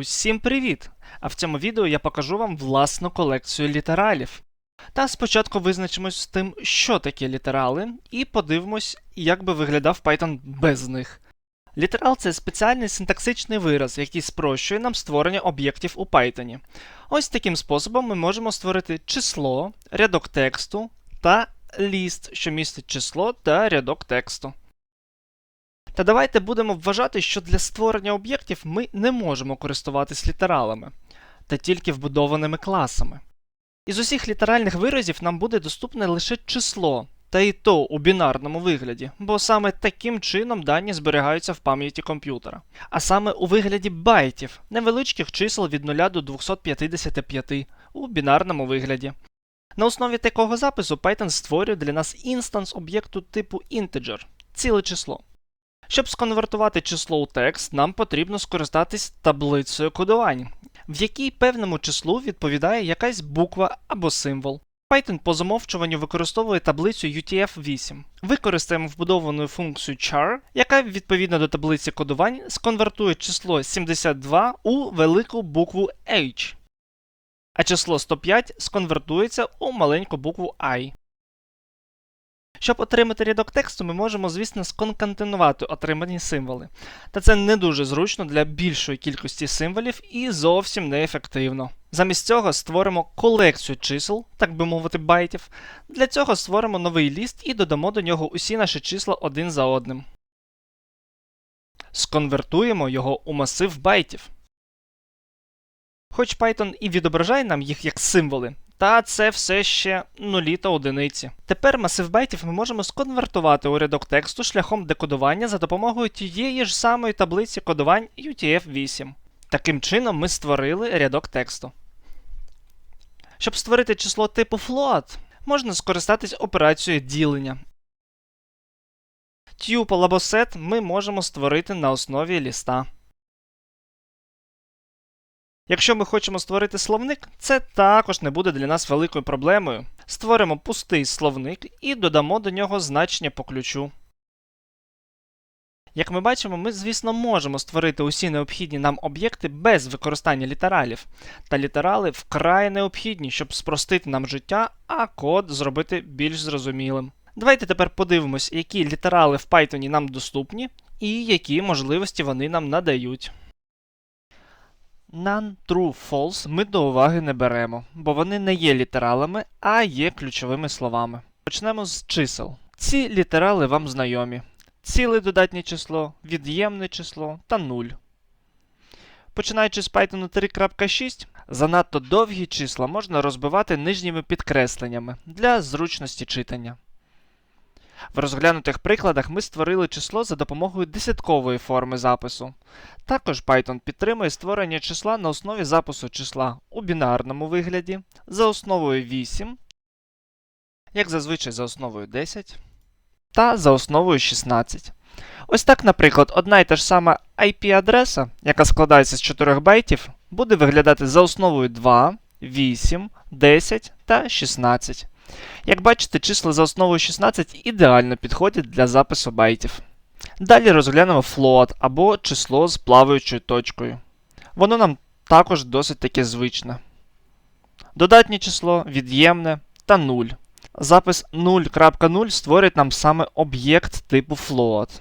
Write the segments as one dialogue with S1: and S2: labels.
S1: Усім привіт! А в цьому відео я покажу вам власну колекцію літералів. Та спочатку визначимось з тим, що таке літерали, і подивимось, як би виглядав Python без них. Літерал це спеціальний синтаксичний вираз, який спрощує нам створення об'єктів у Python. Ось таким способом ми можемо створити число, рядок тексту та ліст, що містить число та рядок тексту. Та давайте будемо вважати, що для створення об'єктів ми не можемо користуватись літералами, та тільки вбудованими класами. Із усіх літеральних виразів нам буде доступне лише число, та і то у бінарному вигляді, бо саме таким чином дані зберігаються в пам'яті комп'ютера. А саме у вигляді байтів, невеличких чисел від 0 до 255 у бінарному вигляді. На основі такого запису Python створює для нас інстанс об'єкту типу integer – ціле число. Щоб сконвертувати число у текст, нам потрібно скористатись таблицею кодувань, в якій певному числу відповідає якась буква або символ. Python по замовчуванню використовує таблицю UTF-8. Використаємо вбудовану функцію char, яка відповідно до таблиці кодувань сконвертує число 72 у велику букву H, а число 105 сконвертується у маленьку букву I. Щоб отримати рядок тексту, ми можемо, звісно, сконкатенувати отримані символи. Та це не дуже зручно для більшої кількості символів і зовсім неефективно. Замість цього створимо колекцію чисел, так би мовити, байтів. Для цього створимо новий ліст і додамо до нього усі наші числа один за одним. Сконвертуємо його у масив байтів. Хоч Python і відображає нам їх як символи, та це все ще нулі та одиниці. Тепер масив байтів ми можемо сконвертувати у рядок тексту шляхом декодування за допомогою тієї ж самої таблиці кодувань UTF-8. Таким чином ми створили рядок тексту. Щоб створити число типу float, можна скористатись операцією ділення. Tuple або set ми можемо створити на основі ліста. Якщо ми хочемо створити словник, це також не буде для нас великою проблемою. Створимо пустий словник і додамо до нього значення по ключу. Як ми бачимо, ми, звісно, можемо створити усі необхідні нам об'єкти без використання літералів. Та літерали вкрай необхідні, щоб спростити нам життя, а код зробити більш зрозумілим. Давайте тепер подивимось, які літерали в Python нам доступні і які можливості вони нам надають. None, true, false ми до уваги не беремо, бо вони не є літералами, а є ключовими словами. Почнемо з чисел. Ці літерали вам знайомі: ціле додатнє число, від'ємне число та 0. Починаючи з Python 3.6, занадто довгі числа можна розбивати нижніми підкресленнями для зручності читання. В розглянутих прикладах ми створили число за допомогою десяткової форми запису. Також Python підтримує створення числа на основі запису числа у бінарному вигляді, за основою 8, як зазвичай за основою 10, та за основою 16. Ось так, наприклад, одна і та ж сама IP-адреса, яка складається з 4 байтів, буде виглядати за основою 2, 8, 10 та 16. Як бачите, числа за основою 16 ідеально підходять для запису байтів. Далі розглянемо float або число з плаваючою точкою. Воно нам також досить таке звичне. Додатнє число, від'ємне та 0. Запис 0.0 створить нам саме об'єкт типу float.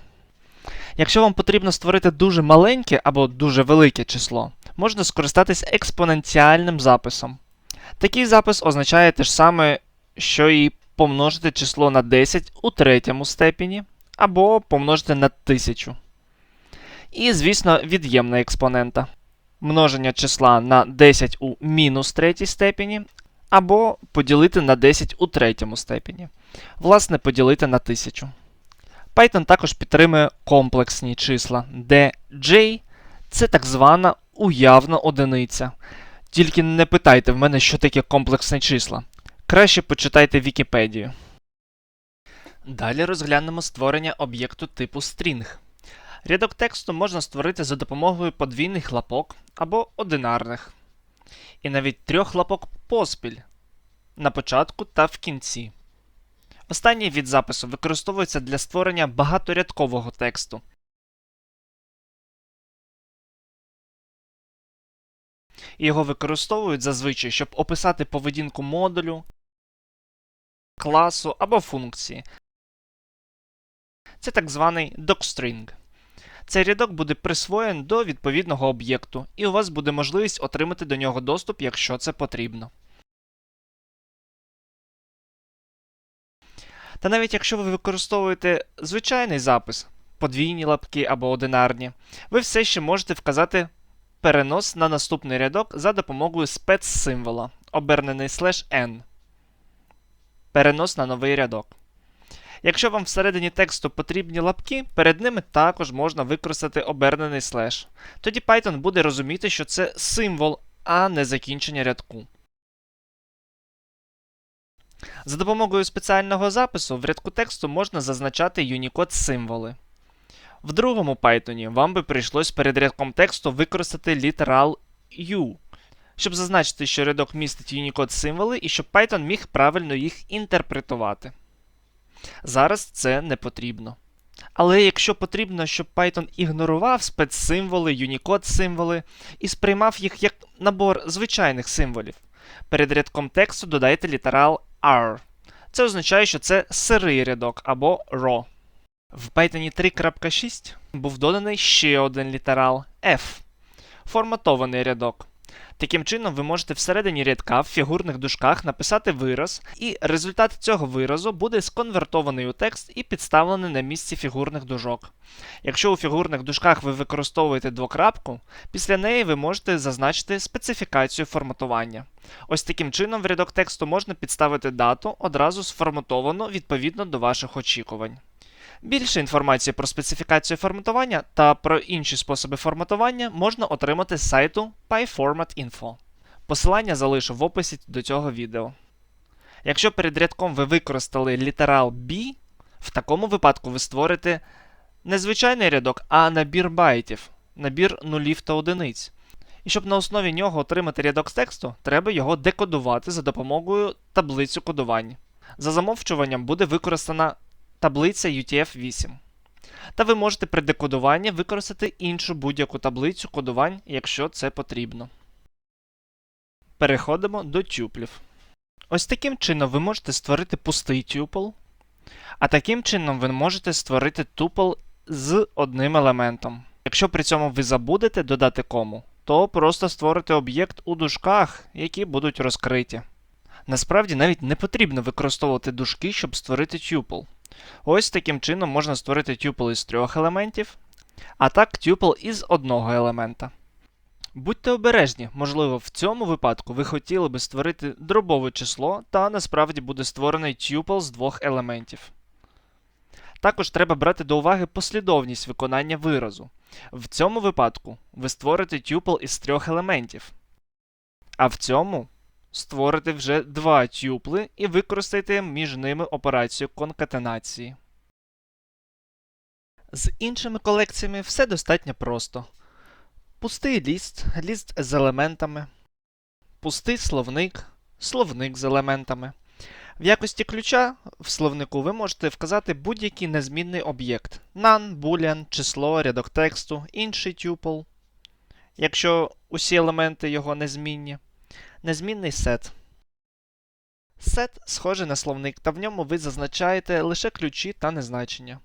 S1: Якщо вам потрібно створити дуже маленьке або дуже велике число, можна скористатись експоненціальним записом. Такий запис означає те ж саме, що і помножити число на 10 у третьому степені, або помножити на 1000. І, звісно, від'ємна експонента. Множення числа на 10 у мінус третій степені, або поділити на 10 у третьому степені. Власне, поділити на 1000. Python також підтримує комплексні числа, де J це так звана уявна одиниця. Тільки не питайте в мене, що таке комплексні числа. Краще почитайте Вікіпедію. Далі розглянемо створення об'єкту типу string. Рядок тексту можна створити за допомогою подвійних лапок або одинарних. І навіть трьох лапок поспіль на початку та в кінці. Останній від запису використовується для створення багаторядкового тексту, його використовують зазвичай, щоб описати поведінку модулю, класу або функції. Це так званий docstring. Цей рядок буде присвоєн до відповідного об'єкту, і у вас буде можливість отримати до нього доступ, якщо це потрібно. Та навіть якщо ви використовуєте звичайний запис, подвійні лапки або одинарні, ви все ще можете вказати перенос на наступний рядок за допомогою спецсимвола, обернений слеш n. Перенос на новий рядок. Якщо вам всередині тексту потрібні лапки, перед ними також можна використати обернений слеш. Тоді Python буде розуміти, що це символ, а не закінчення рядку. За допомогою спеціального запису в рядку тексту можна зазначати Unicode символи. В другому Python вам би прийшлось перед рядком тексту використати літерал U, щоб зазначити, що рядок містить Unicode символи і щоб Python міг правильно їх інтерпретувати. Зараз це не потрібно. Але якщо потрібно, щоб Python ігнорував спецсимволи, Unicode символи і сприймав їх як набор звичайних символів, перед рядком тексту додайте літерал R. Це означає, що це сирий рядок або raw. В Python 3.6 був доданий ще один літерал F форматований рядок. Таким чином, ви можете всередині рядка в фігурних дужках написати вираз, і результат цього виразу буде сконвертований у текст і підставлений на місці фігурних дужок. Якщо у фігурних дужках ви використовуєте двокрапку, після неї ви можете зазначити специфікацію форматування. Ось таким чином в рядок тексту можна підставити дату, одразу сформатовану відповідно до ваших очікувань. Більше інформації про специфікацію форматування та про інші способи форматування можна отримати з сайту PyFormat.info. Посилання залишу в описі до цього відео. Якщо перед рядком ви використали літерал B, в такому випадку ви створите не звичайний рядок, а набір байтів, набір нулів та одиниць. І щоб на основі нього отримати рядок з тексту, треба його декодувати за допомогою таблицю кодувань. За замовчуванням буде використана таблиця UTF-8. Та ви можете при декодуванні використати іншу будь-яку таблицю кодувань, якщо це потрібно. Переходимо до тюплів. Ось таким чином ви можете створити пустий тюпл, а таким чином ви можете створити тупл з одним елементом. Якщо при цьому ви забудете додати кому, то просто створите об'єкт у дужках, які будуть розкриті. Насправді навіть не потрібно використовувати дужки, щоб створити тюпл. Ось таким чином можна створити тюпл із трьох елементів, а так тюпл із одного елемента. Будьте обережні, можливо, в цьому випадку ви хотіли би створити дробове число, та насправді буде створений тюпл з двох елементів. Також треба брати до уваги послідовність виконання виразу. В цьому випадку ви створите тюпл із трьох елементів. А в цьому створите вже два тюпли і використайте між ними операцію конкатенації. З іншими колекціями все достатньо просто. Пустий ліст, ліст з елементами, пустий словник, словник з елементами. В якості ключа в словнику ви можете вказати будь-який незмінний об'єкт none, boolean, число, рядок тексту, інший тюпл, якщо усі елементи його незмінні. Незмінний set. Set схожий на словник, та в ньому ви зазначаєте лише ключі та незначення.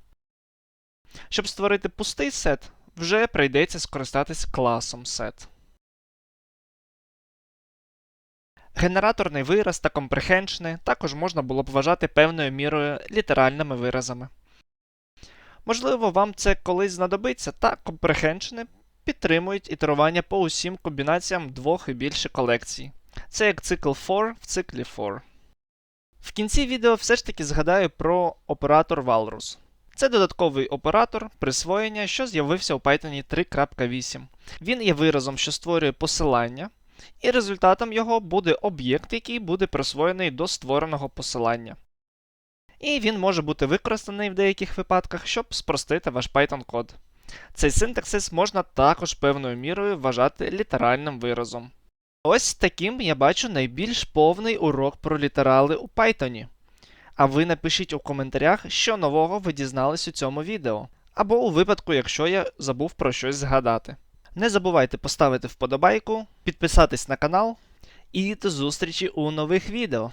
S1: Щоб створити пустий сет, вже прийдеться скористатись класом set. Генераторний вираз та компрехеншни також можна було б вважати певною мірою літеральними виразами. Можливо, вам це колись знадобиться, та компрехеншни підтримують ітерування по усім комбінаціям двох і більше колекцій. Це як цикл for в циклі for. В кінці відео все ж таки згадаю про оператор Walrus. Це додатковий оператор присвоєння, що з'явився у Python 3.8. Він є виразом, що створює посилання, і результатом його буде об'єкт, який буде присвоєний до створеного посилання. І він може бути використаний в деяких випадках, щоб спростити ваш Python код. Цей синтаксис можна також певною мірою вважати літеральним виразом. Ось таким я бачу найбільш повний урок про літерали у Python. А ви напишіть у коментарях, що нового ви дізнались у цьому відео. Або у випадку, якщо я забув про щось згадати. Не забувайте поставити вподобайку, підписатись на канал і до зустрічі у нових відео.